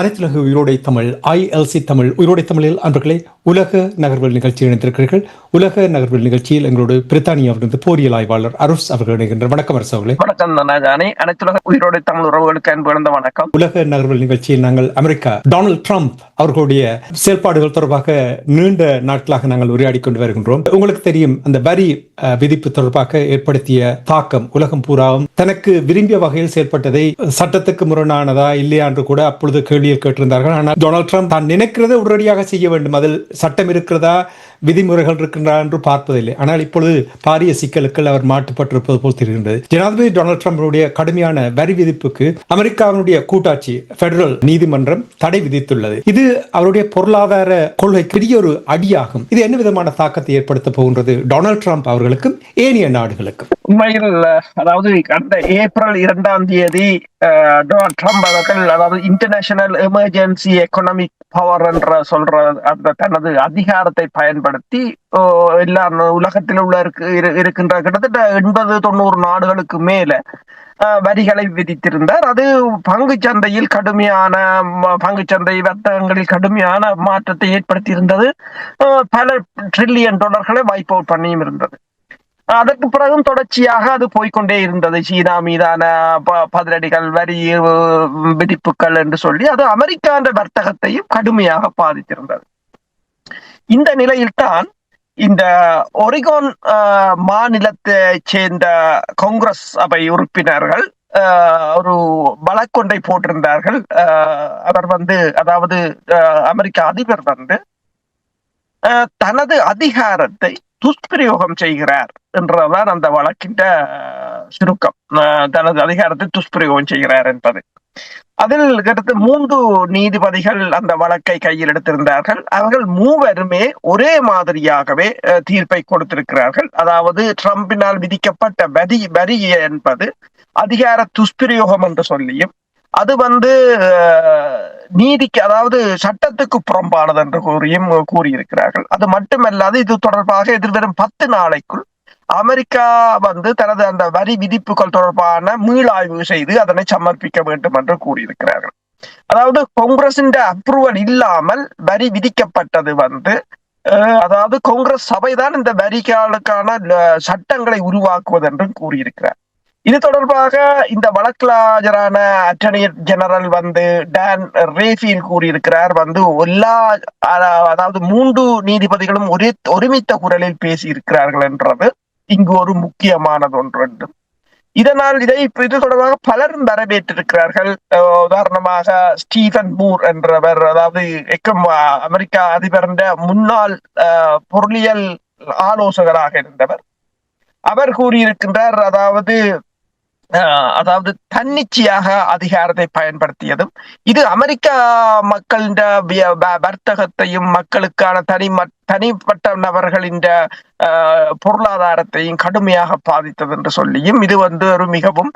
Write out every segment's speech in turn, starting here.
அனைத்துலக உயிரோடை தமிழ் ஐஎல்சி தமிழ் உயிரோடை தமிழில் அன்பர்களே உலக நகர்வல் நிகழ்ச்சியில் இணைந்திருக்கிறீர்கள். உலக நகர்வல் நிகழ்ச்சியில் எங்களோடு பிரித்தானியாவிலிருந்து போரியல் ஆய்வாளர் அரஸ் அவர்கள் இணைகின்ற வணக்கம் அரசு அவர்களே. வணக்கம் அனைத்துலக உயிரோடு தமிழ் உறவுகளுக்கு அன்பு வணக்கம். உலக நகர்வல் நிகழ்ச்சியில் நாங்கள் அமெரிக்கா டொனால்ட் ட்ரம்ப் அவர்களுடைய செயல்பாடுகள் தொடர்பாக நீண்ட நாட்களாக நாங்கள் உரையாடி கொண்டு வருகின்றோம். உங்களுக்கு தெரியும் அந்த வரி விதிப்பு தொடர்பாக ஏற்படுத்திய தாக்கம் உலகம் பூராவும் தனக்கு விரும்பிய வகையில் செயல்பட்டதை சட்டத்துக்கு முரணானதா இல்லையா என்று கூட அப்பொழுது கேள்வியில் கேட்டிருந்தார்கள். ஆனால் டொனால்ட் ட்ரம்ப் தான் நினைக்கிறத உடனடியாக செய்ய வேண்டும். அதில் சட்டம் இருக்கிறதா? விதிமுறைகள் இருக்கின்றன என்று பார்ப்பதில்லை. ஆனால் இப்பொழுது பாரிய சிக்கலுக்கு அவர் மாட்டுப்பட்டிருப்பது போல் தெரிகின்றது. ஜனாதிபதி டொனால்ட் ட்ரம்புடைய கடுமையான வரி விதிப்புக்கு அமெரிக்காவினுடைய கூட்டாட்சி பெடரல் நீதிமன்றம் தடை விதித்துள்ளது. இது அவருடைய பொருளாதார கொள்கை பெரிய ஒரு அடியாகும். இது என்ன விதமான தாக்கத்தை ஏற்படுத்த போகின்றது? டொனால்ட் ட்ரம்ப் அவர்களுக்கும் ஏனைய நாடுகளுக்கும். உண்மையில் அதாவது கடந்த ஏப்ரல் இரண்டாம் தேதி டொனால்ட் ட்ரம்ப் அவர்கள் அதாவது இன்டர்நேஷனல் எமர்ஜென்சி எக்கனாமிக் பவர் என்ற சொல்ற அந்த தனது அதிகாரத்தை பயன்படுத்தி நடத்தி எல்லா உலகத்தில் உள்ள இருக்கு இருக்கின்ற கிட்டத்தட்ட எண்பது தொண்ணூறு நாடுகளுக்கு மேல வரிகளை விதித்திருந்தார். அது பங்கு சந்தையில் கடுமையான பங்குச்சந்தை சந்தை வர்த்தகங்களில் கடுமையான மாற்றத்தை ஏற்படுத்தியிருந்தது. பல ட்ரில்லியன் டாலர்களை வைப் அவுட் பண்ணியும் இருந்தது. அதற்கு பிறகும் தொடர்ச்சியாக அது போய்க்கொண்டே இருந்தது. சீனா மீதான ப- பதிலடிகள் வரி விதிப்புகள் என்று சொல்லி அது அமெரிக்கான்ற வர்த்தகத்தையும் கடுமையாக பாதித்திருந்தது. இந்த நிலையில்தான் இந்த ஒரிகோன் மாநிலத்தை சேர்ந்த காங்கிரஸ் அவை உறுப்பினர்கள் ஒரு வழக்கொன்றை போட்டிருந்தார்கள். அவர் வந்து அதாவது அஹ், அமெரிக்க அதிபர் வந்து அஹ், தனது அதிகாரத்தை துஷ்பிரயோகம் செய்கிறார் என்றதான் அந்த வழக்கின் சுருக்கம். அஹ், தனது அதிகாரத்தை துஷ்பிரயோகம் செய்கிறார் என்பது. அதில் கிட்டத்தட்ட மூன்று நீதிபதிகள் அந்த வழக்கை கையில் எடுத்திருந்தார்கள். அவர்கள் மூவருமே ஒரே மாதிரியாகவே தீர்ப்பை கொடுத்திருக்கிறார்கள். அதாவது ட்ரம்பினால் விதிக்கப்பட்ட வரி வரி என்பது அதிகார துஷ்பிரயோகம் என்று சொல்லியும் அது வந்து நீதிக்கு அதாவது சட்டத்துக்கு புறம்பானது என்று கூறியும் கூறியிருக்கிறார்கள். அது மட்டுமல்லாது இது தொடர்பாக எதிர்வரும் பத்து நாளைக்குள் அமெரிக்கா வந்து தனது அந்த வரி விதிப்புகள் தொடர்பான மீளாய்வு செய்து அதனை சமர்ப்பிக்க வேண்டும் என்று கூறியிருக்கிறார்கள். அதாவது காங்கிரசின் அப்ரூவல் இல்லாமல் வரி விதிக்கப்பட்டது வந்து அதாவது காங்கிரஸ் சபைதான் இந்த வரிகளுக்கான சட்டங்களை உருவாக்குவது என்று கூறியிருக்கிறார். இது தொடர்பாக இந்த வழக்கறிஞரான அட்டர்னி ஜெனரல் வந்து டான் ரேஃபியில் கூறியிருக்கிறார். வந்து எல்லா அதாவது மூன்று நீதிபதிகளும் ஒரே ஒருமித்த குரலில் பேசியிருக்கிறார்கள் என்றது இங்கு ஒரு முக்கியமானது ஒன்று இதனால் இதை இப்ப இது தொடர்பாக பலரும் வரவேற்றிருக்கிறார்கள். உதாரணமாக ஸ்டீஃபன் மூர் என்றவர் அதாவது எக்கம் அமெரிக்கா அதிபரின் முன்னாள் பொருளியல் ஆலோசகராக இருந்தவர். அவர் கூறியிருக்கின்றார் அதாவது அதாவது தன்னிச்சையாக அதிகாரத்தை பயன்படுத்தியதும் இது அமெரிக்கா மக்களின் விய- வ- வர்த்தகத்தையும் மக்களுக்கான தனி தனிப்பட்ட நபர்களின் பொருளாதாரத்தையும் கடுமையாக பாதித்தது என்று சொல்லியும் இது வந்து ஒரு மிகவும்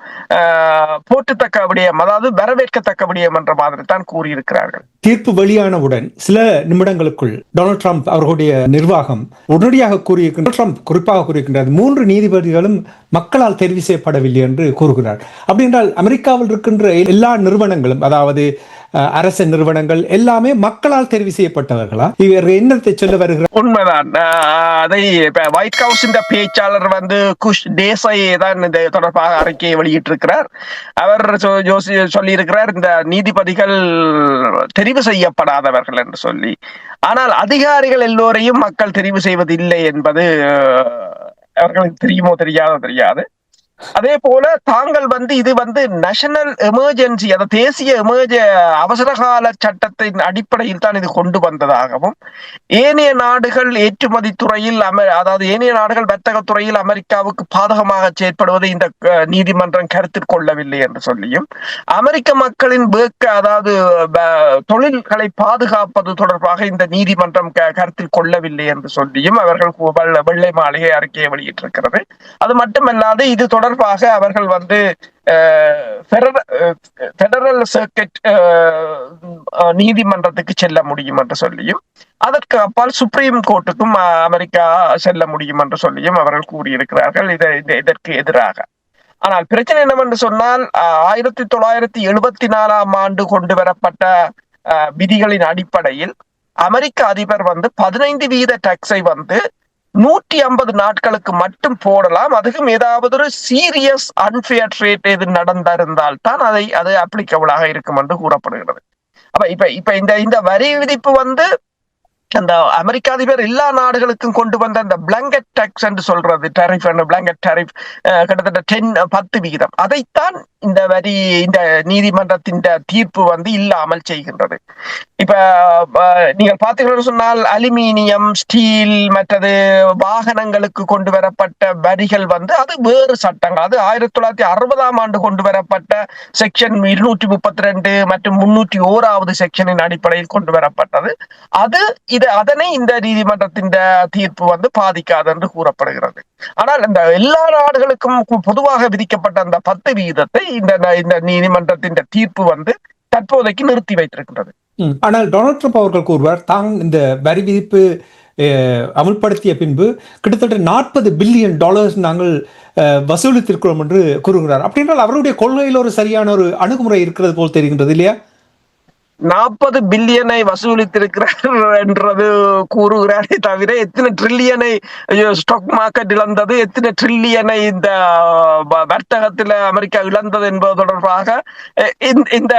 போற்றுத்தக்க விடயம் அதாவது வரவேற்கத்தக்க விடயம் என்ற மாதிரி தான் கூறியிருக்கிறார்கள். தீர்ப்பு வெளியானவுடன் சில நிமிடங்களுக்குள் டொனால்ட் ட்ரம்ப் அவர்களுடைய நிர்வாகம் உடனடியாக கூறியிருக்கின்ற ட்ரம்ப் குறிப்பாக கூறியிருக்கின்றார் மூன்று நீதிபதிகளும் மக்களால் தெரிவு செய்யப்படவில்லை என்று கூறுகிறார். அப்படி என்றால் அமெரிக்காவில் இருக்கின்ற எல்லா நிறுவனங்களும் அதாவது அரச நிறுவனங்கள் எல்லாமே மக்களால் தெரிவு செய்யப்பட்டவர்களா? இவர் என்னத்தை சொல்ல வருகிறார்? உண்மைதான். அதை ஒயிட் ஹவுஸின் பேச்சாளர் வந்து குஷ் தேசாய் தான் இந்த தொடர்பாக அறிக்கையை வெளியிட்டிருக்கிறார். அவர் சொ- சொல்லியிருக்கிறார் இந்த நீதிபதிகள் தெரிவு செய்யப்படாதவர்கள் என்று சொல்லி. ஆனால் அதிகாரிகள் எல்லோரையும் மக்கள் தெரிவு செய்வதில்லை என்பது அவர்களுக்கு தெரியுமோ தெரியாதோ தெரியாது. அதே போல தாங்கள் வந்து இது வந்து நேஷனல் எமர்ஜென்சி அதாவது தேசிய எமர்ஜ அவசரகால சட்டத்தின் அடிப்படையில் தான் இது கொண்டு வந்ததாகவும் ஏனைய நாடுகள் ஏற்றுமதி துறையில் அமெ அதாவது ஏனைய நாடுகள் வர்த்தக துறையில் அமெரிக்காவுக்கு பாதகமாக செயற்படுவதை இந்த நீதிமன்றம் கருத்தில் கொள்ளவில்லை என்று சொல்லியும் அமெரிக்க மக்களின் வேக்க அதாவது தொழில்களை பாதுகாப்பது தொடர்பாக இந்த நீதிமன்றம் கருத்தில் கொள்ளவில்லை என்று சொல்லியும் அவர்கள் வெள்ளை மாளிகை அறிக்கையை வெளியிட்டிருக்கிறது. அது மட்டுமல்லாது இது தொடர்பாக அவர்கள் வந்து பெடரல் சர்க்கிட் நீதிமன்றத்துக்கு செல்ல முடியும் என்று சொல்லியும் அதற்கு அப்பால் சுப்ரீம் கோர்ட்டுக்கும் அமெரிக்கா செல்ல முடியும் என்று சொல்லியும் அவர்கள் கூறியிருக்கிறார்கள். இதை இதற்கு எதிராக. ஆனால் பிரச்சனை என்னவென்று சொன்னால் ஆயிரத்தி தொள்ளாயிரத்தி எழுபத்தி நாலாம் ஆண்டு கொண்டு வரப்பட்ட விதிகளின் அடிப்படையில் அமெரிக்க அதிபர் வந்து பதினைந்து வீத டாக்ஸை வந்து நூற்றி ஐம்பது நாட்களுக்கு மட்டும் போடலாம். அதுக்கும் ஏதாவது ஒரு சீரியஸ் அன்ஃபேர் ட்ரேட் எது நடந்திருந்தால் தான் அதை அது அப்ளிகபிளாக இருக்கும் என்று கூறப்படுகிறது. அப்ப இப்ப இப்ப இந்த இந்த வரி விதிப்பு வந்து அந்த அமெரிக்க அதிபர் எல்லா நாடுகளுக்கும் கொண்டு வந்த அந்த பிளாங்கெட் டாக்ஸ் என்று சொல்றது டேரிஃப் பிளாங்கெட் டேரிஃப் கிட்டத்தட்ட டென் பத்து விகிதம் அதைத்தான் இந்த வரி இந்த நீதிமன்றத்தின் தீர்ப்பு வந்து இல்லாமல் செய்கின்றது. இப்ப நீங்கள் பார்த்தீங்கன்னு சொன்னால் அலுமினியம் ஸ்டீல் மற்றது வாகனங்களுக்கு கொண்டு வரப்பட்ட வரிகள் வந்து அது வேறு சட்டங்கள். அது ஆயிரத்தி தொள்ளாயிரத்தி அறுபதாம் ஆண்டு கொண்டு வரப்பட்ட செக்ஷன் இருநூற்றி முப்பத்தி ரெண்டு மற்றும் முன்னூற்றி ஓராவது செக்ஷனின் அடிப்படையில் கொண்டு வரப்பட்டது. அது இத அதனை இந்த நீதிமன்றத்தின் தீர்ப்பு வந்து பாதிக்காது என்று கூறப்படுகிறது. ஆனால் இந்த எல்லா நாடுகளுக்கும் பொதுவாக விதிக்கப்பட்ட அந்த பத்து விகிதத்தை இந்த இந்த நீதிமன்றத்தின் தீர்ப்பு வந்து தற்போதைக்கு நிறுத்தி வைத்திருக்கின்றது. ஆனால் டொனால்ட் ட்ரம்ப் அவர்கள் கூறுவார் தாங் இந்த வரி விதிப்பு அமுல்படுத்திய பின்பு கிட்டத்தட்ட நாற்பது பில்லியன் டாலர்ஸ் நாங்கள் வசூலித்திருக்கிறோம் என்று கூறுகிறார். அப்படின்றால் அவருடைய கொள்கையில் ஒரு சரியான ஒரு அணுகுமுறை இருக்கிறது போல் தெரிகின்றது இல்லையா? நாற்பது பில்லியனை வசூலித்திருக்கிறார் என்றது கூறுகிறாரே தவிர எத்தனை ட்ரில்லியனை ஸ்டாக் மார்க்கெட் இழந்தது எத்தனை ட்ரில்லியனை இந்த வர்த்தகத்தில் அமெரிக்கா இழந்தது என்பது தொடர்பாக இந்த-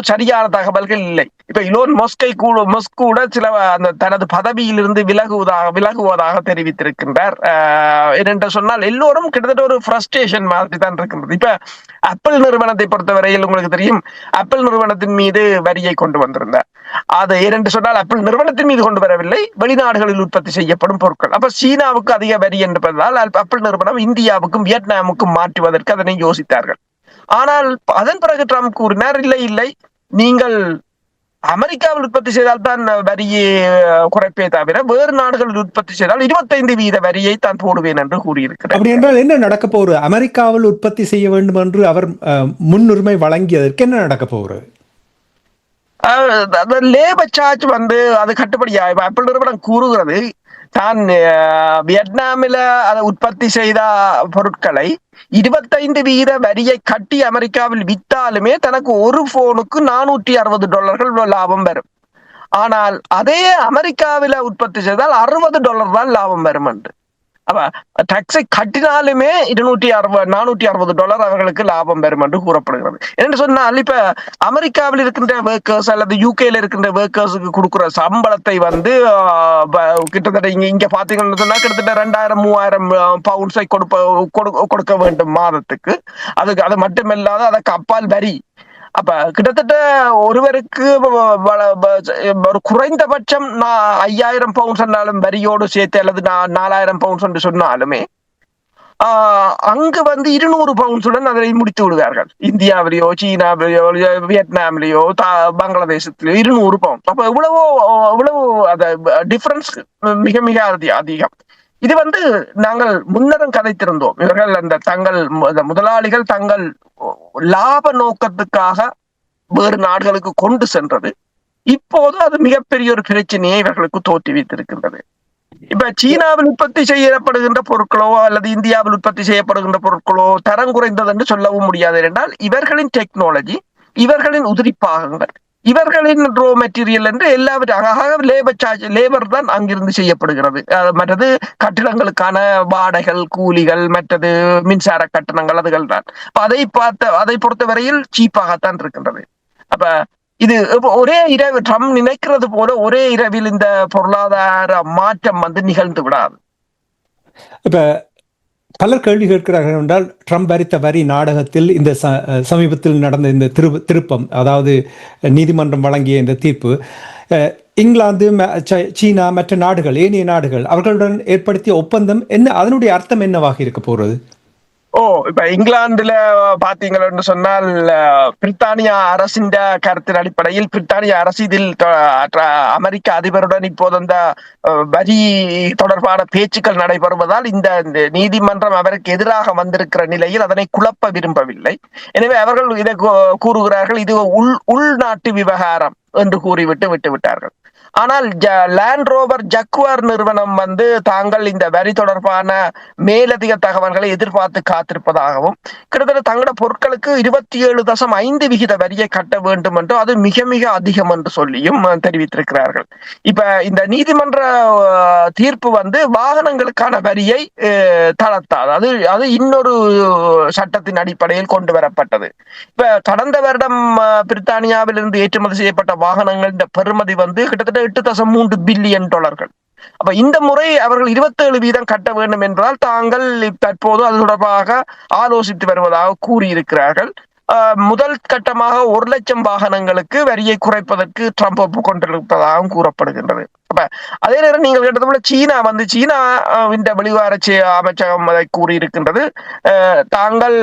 சரியான தகவல்கள் இல்லை. இப்ப இலோன் மொஸ்கை கூட மொஸ்க் கூட சில அந்த தனது பதவியிலிருந்து விலகுவதாக விலகுவதாக தெரிவித்திருக்கின்றார். அஹ், ஏனென்று சொன்னால் எல்லோரும் கிட்டத்தட்ட ஒரு ஃப்ரஸ்ட்ரேஷன் மாதிரி தான் இருக்கின்றது. இப்ப ஆப்பிள் நிறுவனத்தை பொறுத்தவரையில் உங்களுக்கு தெரியும். ஆப்பிள் நிறுவனத்தின் மீது வரி வரியை கொண்டு வந்திருந்தார். அதை ஏனென்று சொன்னால் ஆப்பிள் நிறுவனத்தின் மீது கொண்டு வரவில்லை வெளிநாடுகளில் உற்பத்தி செய்யப்படும் பொருட்கள். அப்ப சீனாவுக்கு அதிக வரி என்பதால் ஆப்பிள் நிறுவனம் இந்தியாவுக்கும் வியட்நாமுக்கும் மாற்றுவதற்கு அதனை யோசித்தார்கள். ஆனால் அதன் பிறகு ட்ரம்ப் கூறினார் இல்லை இல்லை நீங்கள் அமெரிக்காவில் உற்பத்தி செய்தால் தான் வரியை குறைப்பே தவிர வேறு நாடுகளில் உற்பத்தி செய்தால் இருபத்தைந்து வீத வரியை தான் போடுவேன் என்று கூறியிருக்கிறார். அப்படி என்றால் என்ன நடக்க போகிறது அமெரிக்காவில் உற்பத்தி செய்ய வேண்டும் என்று அவர் முன்னுரிமை வழங்கியதற்கு என்ன நடக்க போகிறது அந்த லேபர் சார்ஜ் வந்து அது கட்டுப்படியா இப்ப ஆப்பிள் நிறுவனம் கூறுகிறது. தான் வியட்நாமில அதை உற்பத்தி செய்த பொருட்களை இருபத்தைந்து வீத வரியை கட்டி அமெரிக்காவில் வித்தாலுமே தனக்கு ஒரு போனுக்கு நானூற்றி அறுபது டாலர்கள் லாபம் வரும். ஆனால் அதே அமெரிக்காவில உற்பத்தி செய்தால் அறுபது டாலர் தான் லாபம் வரும் என்று. அப்ப டாக்ஸை கட்டினாலுமே இருநூற்றி அறுபது நானூற்றி அறுபது டாலர் அவர்களுக்கு லாபம் பெறும் என்று கூறப்படுகிறது. என்று சொன்னால் இப்ப அமெரிக்காவில் இருக்கின்ற ஒர்க்கர்ஸ் அல்லது யூகேல இருக்கின்ற ஒர்க்கர்ஸுக்கு கொடுக்குற சம்பளத்தை வந்து ஆஹ், கிட்டத்தட்ட இங்க இங்க பாத்தீங்கன்னு சொன்னா கிட்டத்தட்ட ரெண்டாயிரம் மூவாயிரம் பவுண்ட்ஸை கொடுப்ப கொடு- கொடுக்க வேண்டும் மாதத்துக்கு. அதுக்கு அது மட்டுமில்லாத அதற்கு அப்பால் வரி அப்ப கிட்டத்தட்ட ஒருவருக்கு வ- ஒரு குறைந்தபட்சம் நான் ஐயாயிரம் பவுண்ட்ஸ் என்றாலும் வரியோடு சேர்த்து அல்லது நான் நாலாயிரம் பவுண்ட்ஸ் என்று சொன்னாலுமே ஆஹ் அங்கு வந்து இருநூறு பவுண்ட்ஸுடன் அதை முடித்து விடுவார்கள். இந்தியாவிலேயோ சீனாவிலேயோ வியட்நாம்லேயோ தா- பங்களாதேசத்திலேயோ இருநூறு பவுண்ட் அப்ப இவ்வளவோ இவ்வளவு அந்த டிஃபரன்ஸ் மிக மிக அதிகம். இது வந்து நாங்கள் முன்னரும் கதைத்திருந்தோம். இவர்கள் அந்த தங்கள் முதலாளிகள் தங்கள் லாப நோக்கத்துக்காக வேறு நாடுகளுக்கு கொண்டு சென்றது. இப்போது அது மிகப்பெரிய ஒரு பிரச்சனையை இவர்களுக்கு தோற்றுவித்திருக்கின்றது இப்ப சீனாவில் உற்பத்தி செய்யப்படுகின்ற பொருட்களோ அல்லது இந்தியாவில் உற்பத்தி செய்யப்படுகின்ற பொருட்களோ தரம் குறைந்தது என்று சொல்லவும் முடியாது என்றால் இவர்களின் டெக்னாலஜி இவர்களின் உதிரிப்பாகங்கள் இவர்களின் ரோ மெட்டீரியல் என்று எல்லாவற்றையும் லேபர் சார்ஜ் லேபர் தான் அங்கிருந்து செய்யப்படுகிறது. மற்றது கட்டிடங்களுக்கான வாடகைகள் கூலிகள் மற்றது மின்சார கட்டணங்கள் அதுகள் தான். அதை பார்த்த அதை பொறுத்தவரையில் சீப்பாகத்தான் இருக்கின்றது. அப்ப இது ஒரே இரவு ட்ரம்ப் நினைக்கிறது போல ஒரே இரவில் இந்த பொருளாதார மாற்றம் வந்து நிகழ்ந்து விடாது. இப்ப பலர் கேள்வி கேட்கிறார்கள் என்றால் ட்ரம்ப் அரித்த வரி நாடகத்தில் இந்த ச- சமீபத்தில் நடந்த இந்த திரு திருப்பம் அதாவது நீதிமன்றம் வழங்கிய இந்த தீர்ப்பு இங்கிலாந்து ம- ச- சீனா மற்ற நாடுகள் ஏனைய நாடுகள் அவர்களுடன் ஏற்படுத்திய ஒப்பந்தம் என்ன அதனுடைய அர்த்தம் என்னவாக இருக்க போகிறது? ஓ இப்ப இங்கிலாந்துல பாத்தீங்கன்னு சொன்னால் பிரித்தானிய அரசின் கருத்தின் அடிப்படையில் பிரித்தானிய அரசு இதில் அமெரிக்க அதிபருடன் இப்போது அந்த வரி தொடர்பான பேச்சுக்கள் நடைபெறுவதால் இந்த இந்த நீதிமன்றம் அவருக்கு எதிராக வந்திருக்கிற நிலையில் அதனை குழப்ப விரும்பவில்லை. எனவே அவர்கள் இதை கூ- கூறுகிறார்கள் இது உள் உள்நாட்டு விவகாரம் என்று கூறிவிட்டு விட்டு விட்டார்கள். ஆனால் லேண்ட் ரோவர் ஜக்வார் நிறுவனம் வந்து தாங்கள் இந்த வரி தொடர்பான மேலதிக தகவல்களை எதிர்பார்த்து காத்திருப்பதாகவும் கிட்டத்தட்ட தங்களோட பொருட்களுக்கு இருபத்தி ஏழு தசம் ஐந்து விகித வரியை கட்ட வேண்டும் என்றும் அது மிக மிக அதிகம் என்று சொல்லியும் தெரிவித்திருக்கிறார்கள். இப்ப இந்த நீதிமன்ற தீர்ப்பு வந்து வாகனங்களுக்கான வரியை தளர்த்தாது அது அது இன்னொரு சட்டத்தின் அடிப்படையில் கொண்டு வரப்பட்டது. இப்ப கடந்த வருடம் பிரித்தானியாவிலிருந்து ஏற்றுமதி செய்யப்பட்ட வாகனங்களின் பெறுமதி வந்து கிட்டத்தட்ட எட்டு தசம் மூன்று பில்லியன் டாலர்கள். அப்ப இந்த முறை அவர்கள் இருபத்தேழு வீதம் கட்ட வேண்டும் என்றால் தாங்கள் தற்போது அது தொடர்பாக ஆலோசித்து வருவதாக கூறியிருக்கிறார்கள். முதல் கட்டமாக ஒரு லட்சம் வாகனங்களுக்கு வரியை குறைப்பதற்கு ட்ரம்ப் ஒப்புக்கொண்டிருப்பதாகவும் கூறப்படுகின்றது. அப்ப அதே நேரம் நீங்கள் கேட்டது போல சீனா வந்து சீனா இந்த வெளிவார அமைச்சகம் அதை கூறியிருக்கின்றது. தாங்கள்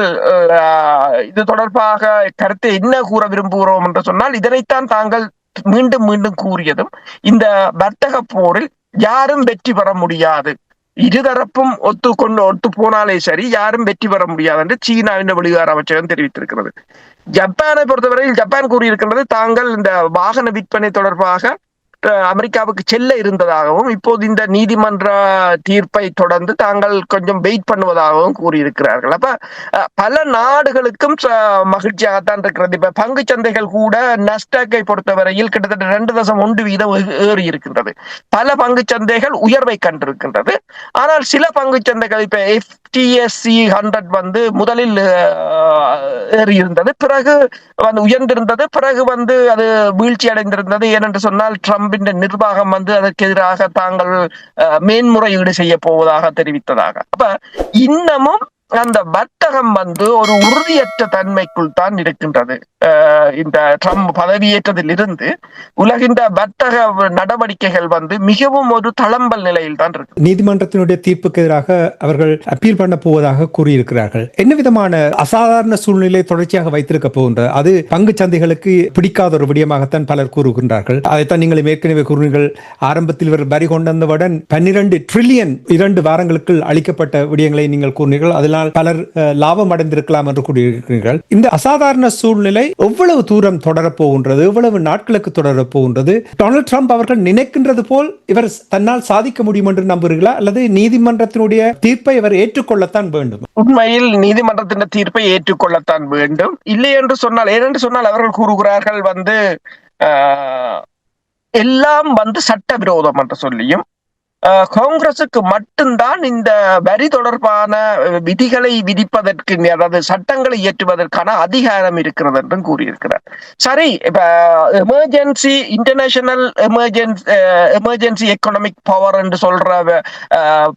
இது தொடர்பாக கருத்தை என்ன கூற விரும்புகிறோம் என்று சொன்னால் இதனைத்தான் தாங்கள் மீண்டும் மீண்டும் கூறியதும் இந்த வர்த்தக போரில் யாரும் வெற்றி பெற முடியாது. இருதரப்பும் ஒத்துக்கொண்டு ஒத்து போனாலே சரி யாரும் வெற்றி பெற முடியாது என்று சீனாவின் வெளிவார அமைச்சகம் தெரிவித்திருக்கிறது. ஜப்பானை பொறுத்தவரையில் ஜப்பான் கூறியிருக்கின்றது தாங்கள் இந்த வாகன விற்பனை தொடர்பாக அமெரிக்காவுக்கு செல்ல இருந்ததாகவும் இப்போது இந்த நீதிமன்ற தீர்ப்பை தொடர்ந்து தாங்கள் கொஞ்சம் வெயிட் பண்ணுவதாகவும் கூறியிருக்கிறார்கள். அப்ப அஹ், பல நாடுகளுக்கும் மகிழ்ச்சியாகத்தான் இருக்கிறது. இப்ப பங்கு சந்தைகள் கூட நஸ்டாக்கை பொறுத்தவரையில் கிட்டத்தட்ட ரெண்டு தசம் ஒன்று வீதம் ஏறி இருக்கின்றது. பல பங்கு சந்தைகள் உயர்வை கண்டிருக்கின்றது. ஆனால் சில பங்கு சந்தைகள் இப்ப டிஎஸ்சி ஹண்ட்ரட் வந்து முதலில் அஹ், ஏறி இருந்தது பிறகு வந்து உயர்ந்திருந்தது. பிறகு வந்து அது வீழ்ச்சி அடைந்திருந்தது. ஏனென்று சொன்னால் ட்ரம்பின் நிர்வாகம் வந்து அதற்கு எதிராக தாங்கள் மேன்முறையீடு செய்ய போவதாக தெரிவித்ததாக. அப்ப இன்னமும் அந்த வர்த்தகம் வந்து ஒரு உறுதியற்ற தன்மைக்குள் தான் இருக்கின்றது. இந்த ட்ரம்ப் பதவியேற்றதில் இருந்து உலகின் வர்த்தக நடவடிக்கைகள் வந்து மிகவும் ஒரு தளம்பல் நிலையில் தான் இருக்கு. நீதிமன்றத்தினுடைய தீர்ப்புக்கு எதிராக அவர்கள் அப்பீல் பண்ண போவதாக கூறியிருக்கிறார்கள். என்ன விதமான அசாதாரண சூழ்நிலை தொடர்ச்சியாக வைத்திருக்க போகின்ற அது பங்கு சந்தைகளுக்கு பிடிக்காத ஒரு விடயமாகத்தான் பலர் கூறுகின்றார்கள். அதைத்தான் நீங்கள் ஏற்கனவே கூறுவீர்கள் ஆரம்பத்தில் இவர் வரி கொண்டு வந்தவுடன் பன்னிரண்டு ட்ரில்லியன் இரண்டு வாரங்களுக்குள் அளிக்கப்பட்ட விடயங்களை நீங்கள் கூறினீர்கள். இதனால் பலர் லாபம் அடைந்திருக்கலாம் என்று கூறியிருக்கிறீர்கள். இந்த அசாதாரண சூழ்நிலை எவ்வளவு தூரம் தொடரப்போகின்றது எவ்வளவு நாட்களுக்கு தொடரப்போகின்றது டொனால்ட் ட்ரம்ப் அவர்கள் நினைக்கின்றது போல் இவர் தன்னால் சாதிக்க முடியும் என்று நம்புகிறீர்களா? அல்லது நீதிமன்றத்தினுடைய தீர்ப்பை இவர் ஏற்றுக்கொள்ளத்தான் வேண்டும்? உண்மையில் நீதிமன்றத்தின் தீர்ப்பை ஏற்றுக்கொள்ளத்தான் வேண்டும். இல்லை என்று சொன்னால் ஏனென்று சொன்னால் அவர்கள் கூறுகிறார்கள் வந்து எல்லாம் வந்து சட்டவிரோதம் என்று சொல்லியும் காங்கிரசுக்கு மட்டும்தான் இந்த வரி தொடர்பான விதிகளை விதிப்பதற்கு அதாவது சட்டங்களை இயற்றுவதற்கான அதிகாரம் இருக்கிறது என்றும் கூறியிருக்கிறார். சரி இப்ப emergency international emergency emergency economic power என்று சொல்ற அஹ்,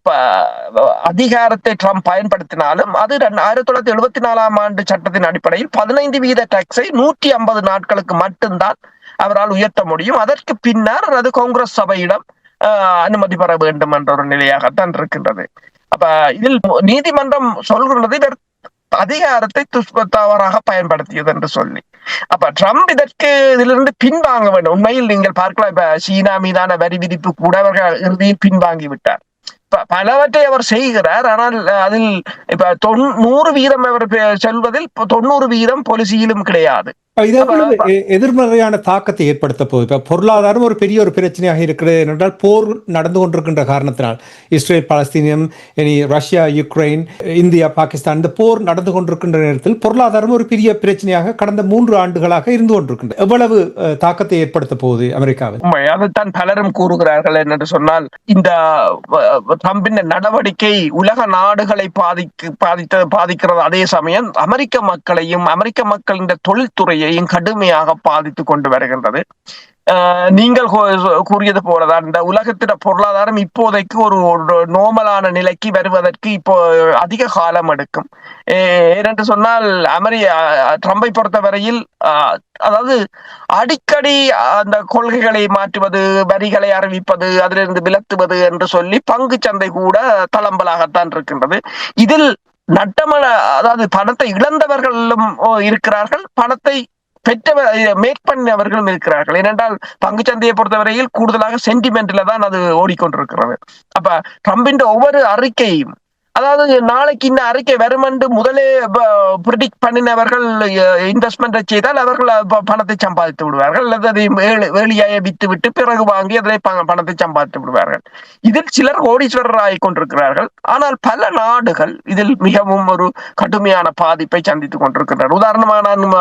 அதிகாரத்தை ட்ரம்ப் பயன்படுத்தினாலும் அது ரெண்டு- ஆயிரத்தி தொள்ளாயிரத்தி எழுபத்தி நாலாம் ஆண்டு சட்டத்தின் அடிப்படையில் பதினைந்து வீத டாக்ஸை நூற்றி ஐம்பது நாட்களுக்கு மட்டும்தான் அவரால் உயர்த்த முடியும். அதற்கு பின்னர் அது காங்கிரஸ் சபையிடம் அனுமதி பெற வேண்டும் என்ற ஒரு நிலையாகத்தான் இருக்கின்றது. அப்ப இதில் நீதிமன்றம் சொல்கிறது இவர் அதிகாரத்தை துஷ்பத்தாவராக பயன்படுத்தியது என்று சொல்லி. அப்ப ட்ரம்ப் இதற்கு இதிலிருந்து பின்வாங்க வேண்டும். உண்மையில் நீங்கள் பார்க்கலாம் இப்ப சீனா மீதான வரி விதிப்பு கூட அவர்கள் இறுதியில் பின்வாங்கி விட்டார். பலவற்றை அவர் செய்கிறார். ஆனால் அதில் இப்ப தொண்ணூ- நூறு வீதம் அவர் செல்வதில் சொல்வதில் தொண்ணூறு வீதம் பொலிசியிலும் கிடையாது. இது எதிர்மறையான தாக்கத்தை ஏற்படுத்த போகுது. இப்ப பொருளாதாரம் ஒரு பெரிய ஒரு பிரச்சனையாக இருக்கிறது என்றால் போர் நடந்து கொண்டிருக்கின்ற காரணத்தினால். இஸ்ரேல் பாலஸ்தீனியம் இனி ரஷ்யா யுக்ரைன் இந்தியா பாகிஸ்தான் இந்த போர் நடந்து கொண்டிருக்கின்ற நேரத்தில் பொருளாதாரம் ஒரு பெரிய பிரச்சனையாக கடந்த மூன்று ஆண்டுகளாக இருந்து கொண்டிருக்கின்றது எவ்வளவு தாக்கத்தை ஏற்படுத்த போகுது அமெரிக்காவில்? உண்மை. அதைத்தான் பலரும் கூறுகிறார்கள் என்று சொன்னால் இந்த ட்ரம்பின் நடவடிக்கை உலக நாடுகளை பாதிக்கு பாதித்த பாதிக்கிறது. அதே சமயம் அமெரிக்க மக்களையும் அமெரிக்க மக்களின் தொழில்துறையையும் கடுமையாக பாதித்து கொண்டு வருகின்றது. நீங்கள் கூறியது போலதான் இந்த உலகத்திட பொருளாதாரம் இப்போதைக்கு ஒரு நோமலான நிலைக்கு வருவதற்கு இப்போ அதிக காலம் எடுக்கும். ஏனென்று சொன்னால் அமெரி ட்ரம்பை பொறுத்தவரையில் அதாவது அடிக்கடி அந்த கொள்கைகளை மாற்றுவது வரிகளை அறிவிப்பது அதிலிருந்து விலத்துவது என்று சொல்லி பங்கு சந்தை கூட தளம்பலாகத்தான் இருக்கின்றது. இதில் நட்டமன அதாவது பணத்தை இழந்தவர்களும் இருக்கிறார்கள். பணத்தை பெற்றவர் மேக் பண்ணவர்களும் இருக்கிறார்கள். ஏனென்றால் பங்கு சந்தையை பொறுத்தவரையில் கூடுதலாக சென்டிமெண்ட்ல தான் அது ஓடிக்கொண்டிருக்கிறது. அப்ப ட்ரம்பின் ஒவ்வொரு அறிக்கையும் அதாவது நாளைக்கு இந்த அறிக்கை வரும் என்று முதலே பிரிடிக் பண்ணினவர்கள் இன்வெஸ்ட்மெண்ட் செய்தால் அவர்கள் பணத்தை சம்பாதித்து விடுவார்கள். அல்லது அதை வேலி- வேலியாய வித்து விட்டு பிறகு வாங்கி அதில் ப- பணத்தை சம்பாதித்து விடுவார்கள். இதில் சிலர் கோடீஸ்வரர் ஆகி கொண்டிருக்கிறார்கள். ஆனால் பல நாடுகள் இதில் மிகவும் ஒரு கடுமையான பாதிப்பை சந்தித்துக் கொண்டிருக்கின்றனர் உதாரணமாக நான்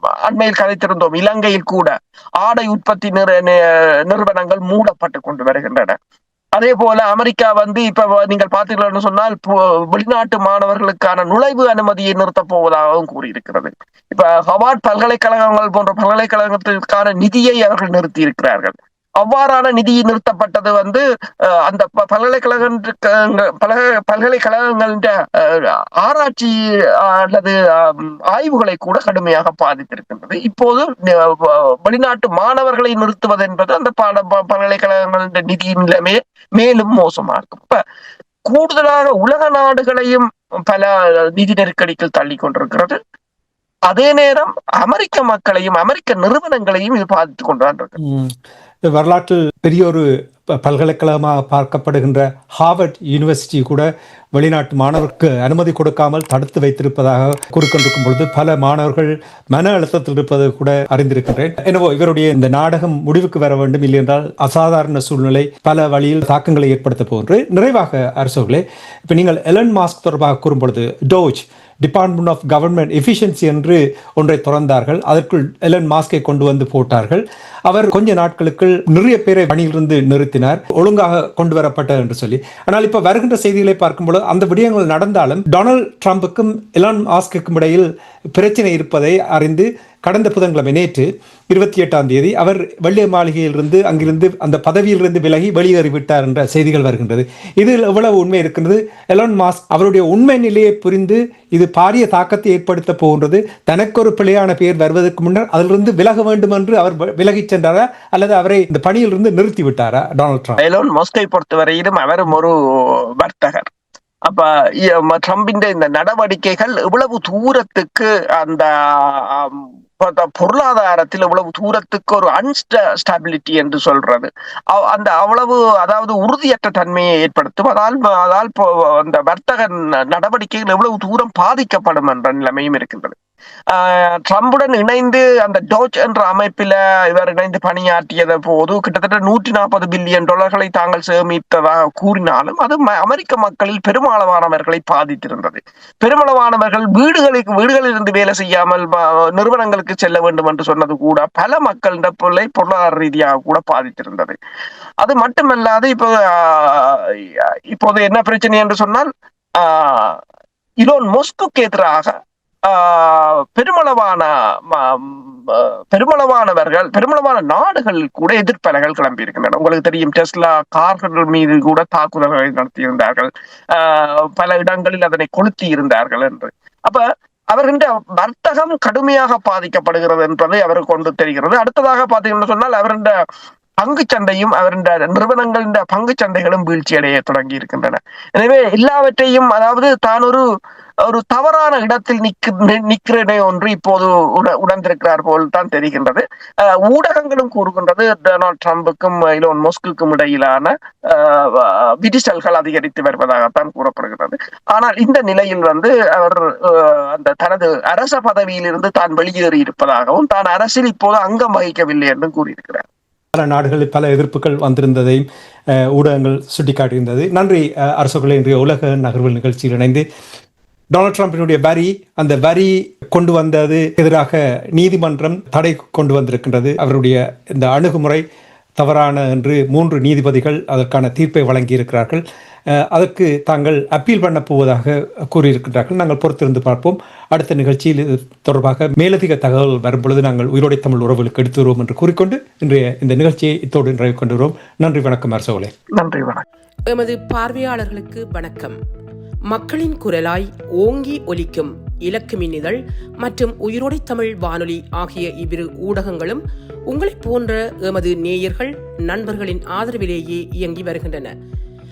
அண்மையில் கதைத்திருந்தோம். இலங்கையில் கூட ஆடை உற்பத்தி நிறுவனங்கள் மூடப்பட்டு கொண்டு வருகின்றன. அதே போல அமெரிக்கா வந்து இப்ப நீங்கள் பார்த்தீர்கள்னு சொன்னால் வெளிநாட்டு மாணவர்களுக்கான நுழைவு அனுமதியை நிறுத்தப் போவதாகவும் கூறியிருக்கிறது. இப்ப ஹவார்ட் பல்கலைக்கழகங்கள் போன்ற பல்கலைக்கழகத்திற்கான நிதியை அவர்கள் நிறுத்தி இருக்கிறார்கள் அவ்வாறான நிதி நிறுத்தப்பட்டது வந்து அந்த ப- பல்கலைக்கழக பல்கலை பல்கலைக்கழகங்களின் ஆராய்ச்சி அல்லது ஆய்வுகளை கூட கடுமையாக பாதித்திருக்கின்றது. இப்போது வெளிநாட்டு மாணவர்களை நிறுத்துவது என்பது அந்த பாட பல்கலைக்கழகங்களின் நிதி நிலைமை மேலும் மோசமாக்கும் இப்ப கூடுதலாக உலக நாடுகளையும் பல நிதி நெருக்கடிகள் தள்ளி கொண்டிருக்கிறது. அதே நேரம் அமெரிக்க மக்களையும் அமெரிக்க நிறுவனங்களையும் இது பாதித்துக் கொண்டு வரலாற்றில் பெரிய ஒரு ப- பல்கலைக்கழகமாக பார்க்கப்படுகின்ற ஹார்வர்ட் யூனிவர்சிட்டி கூட வெளிநாட்டு மாணவருக்கு அனுமதி கொடுக்காமல் தடுத்து வைத்திருப்பதாக கூறிக்கொண்டிருக்கும் பொழுது பல மாணவர்கள் மன அழுத்தத்தில் இருப்பது கூட அறிந்திருக்கின்றேன். எனவே இவருடைய இந்த நாடகம் முடிவுக்கு வர வேண்டும் இல்லை என்றால் அசாதாரண சூழ்நிலை பல வழியில் தாக்கங்களை ஏற்படுத்த போன்று நிறைவாக அரசுகளே இப்போ நீங்கள் எலன் மாஸ்க் தொடர்பாக கூறும் பொழுது DOGE department of government efficiency என்று ஒன்றை திறந்தார்கள். அதற்குள் எலன் மாஸ்கை கொண்டு வந்து போட்டார்கள். அவர் கொஞ்ச நாட்களுக்குள் நிறைய பேரை பணியிலிருந்து நிறுத்தினார். ஒழுங்காக கொண்டு வரப்பட்டது என்று சொல்லி. ஆனால் இப்ப வருகின்ற செய்திகளை பார்க்கும்போது அந்த விடயங்கள் நடந்தாலும் டொனால்ட் ட்ரம்புக்கும் எலான் மாஸ்குக்கும் இடையில் பிரச்சனை இருப்பதை அறிந்து கடந்த புதன்கிழமை நேற்று இருபத்தி எட்டாம் தேதி அவர் வெள்ளை மாளிகையிலிருந்து அங்கிருந்து அந்த பதவியிலிருந்து விலகி வெளியேறிவிட்டார் என்ற செய்திகள் வருகின்றது. இதில் எவ்வளவு உண்மை இருக்கின்றது? எலான் மாஸ் அவருடைய உண்மை நிலையை புரிந்து இது பாரிய தாக்கத்தை ஏற்படுத்த போகின்றது. தனக்கு ஒரு பிழையான பெயர் வருவதற்கு முன்னர் அதிலிருந்து விலக வேண்டும் என்று அவர் விலகிச் சென்றாரா? அல்லது அவரை இந்த பணியிலிருந்து நிறுத்தி விட்டாரா டொனால்ட் ட்ரம்ப்? எலோன் மாஸ்கை பொறுத்தவரையிலும் அவரும் ஒரு வர்த்தகர். அப்ப ட்ரம்பின் இந்த நடவடிக்கைகள் எவ்வளவு தூரத்துக்கு அந்த பொருளாதாரத்தில் இவ்வளவு தூரத்துக்கு ஒரு அன்ஸ்டபிலிட்டி என்று சொல்றது. அந்த அவ்வளவு அதாவது உறுதியற்ற தன்மையை ஏற்படுத்தும். அதால் அதால் அந்த வர்த்தக ந- நடவடிக்கைகள் எவ்வளவு தூரம் பாதிக்கப்படும் என்ற நிலைமையும் இருக்கின்றது. ட்ரம்புடன் இணைந்து அந்த டோச் என்ற அமைப்பில இவர் இணைந்து பணியாற்றியத போது கிட்டத்தட்ட நூற்றி நாற்பது பில்லியன் டாலர்களை தாங்கள் சேமித்ததாக கூறினாலும் அது அமெரிக்க மக்களில் பெருமளவானவர்களை பாதித்திருந்தது. பெருமளவானவர்கள் வீடுகளுக்கு வீடுகளில் இருந்து வேலை செய்யாமல் நிறுவனங்களுக்கு செல்ல வேண்டும் என்று சொன்னது கூட பல மக்கள் இந்த பிள்ளை பொருளாதார ரீதியாக கூட பாதித்திருந்தது. அது மட்டுமல்லாது இப்போ ஆஹ், இப்போது என்ன பிரச்சனை என்று சொன்னால் ஆஹ், இலோன் மொஸ்குக்கு எதிராக பெருமளவான பெருமளவானவர்கள் பெருமளவான நாடுகள் கூட எதிர்ப்பலைகள் கிளம்பி இருக்கின்றன. உங்களுக்கு தெரியும் டெஸ்லா கார்கள் மீது கூட தாக்குதல்களை நடத்தியிருந்தார்கள். ஆஹ், பல இடங்களில் அதனை கொளுத்தி இருந்தார்கள் என்று. அப்ப அவர்கின்ற வர்த்தகம் கடுமையாக பாதிக்கப்படுகிறது என்பதை அவர் கொண்டு தெரிகிறது. அடுத்ததாக பார்த்தீங்கன்னு சொன்னால் அவருடைய பங்கு சந்தையும் அவருடைய நிறுவனங்களின் பங்கு சந்தைகளும் வீழ்ச்சியடைய தொடங்கி இருக்கின்றன எனவே எல்லாவற்றையும் அதாவது தான் ஒரு ஒரு தவறான இடத்தில் நிக்க நி- ஒன்று இப்போது உணர்ந்திருக்கிறார் போல் தான் தெரிகின்றது. அஹ், ஊடகங்களும் கூறுகின்றது டொனால்ட் ட்ரம்புக்கும் இலோன் மொஸ்குக்கும் இடையிலான அஹ், விரிசல்கள் அதிகரித்து வருவதாகத்தான் கூறப்படுகிறது ஆனால் இந்த நிலையில் வந்து அவர் அஹ், அந்த தனது அரச பதவியிலிருந்து தான் வெளியேறி இருப்பதாகவும் தான் அரசில் இப்போது அங்கம் வகிக்கவில்லை என்றும் கூறியிருக்கிறார். பல நாடுகளில் பல எதிர்ப்புகள் வந்திருந்ததையும் ஊடகங்கள் சுட்டிக்காட்டியிருந்தது நன்றி அஹ், அரசுகளை இன்றைய உலக நகர்வு நிகழ்ச்சியில் இணைந்து டொனால்ட் ட்ரம்பினுடைய வரி அந்த வரி கொண்டு வந்தது எதிராக நீதிமன்றம் தடை கொண்டு வந்திருக்கின்றது. அவருடைய இந்த அணுகுமுறை தவறான என்று மூன்று நீதிபதிகள் அதற்கான தீர்ப்பை வழங்கியிருக்கிறார்கள். அதற்கு தாங்கள் அப்பீல் பண்ண போவதாக கூறியிருக்கிறார்கள் நாங்கள் பொறுத்திருந்து பார்ப்போம். அடுத்த நிகழ்ச்சியில் இது தொடர்பாக மேலதிக தகவல் வரும் பொழுது நாங்கள் உயிரோடை தமிழ் உறவுகளுக்கு எடுத்து வருவோம் என்று கூறிக்கொண்டு இன்றைய இந்த நிகழ்ச்சியை இத்தோடு நிறைவு கொண்டு வருவோம் நன்றி வணக்கம் அரசோலே. நன்றி வணக்கம். எமது பார்வையாளர்களுக்கு வணக்கம். மக்களின் குரலாய் ஓங்கி ஒலிக்கும் இலக்கு மின்னிதழ் மற்றும் உயிரோடை தமிழ் வானொலி ஆகிய இவ்விரு ஊடகங்களும் உங்களைப் போன்ற எமது நேயர்கள் நண்பர்களின் ஆதரவிலேயே இயங்கி வருகின்றன.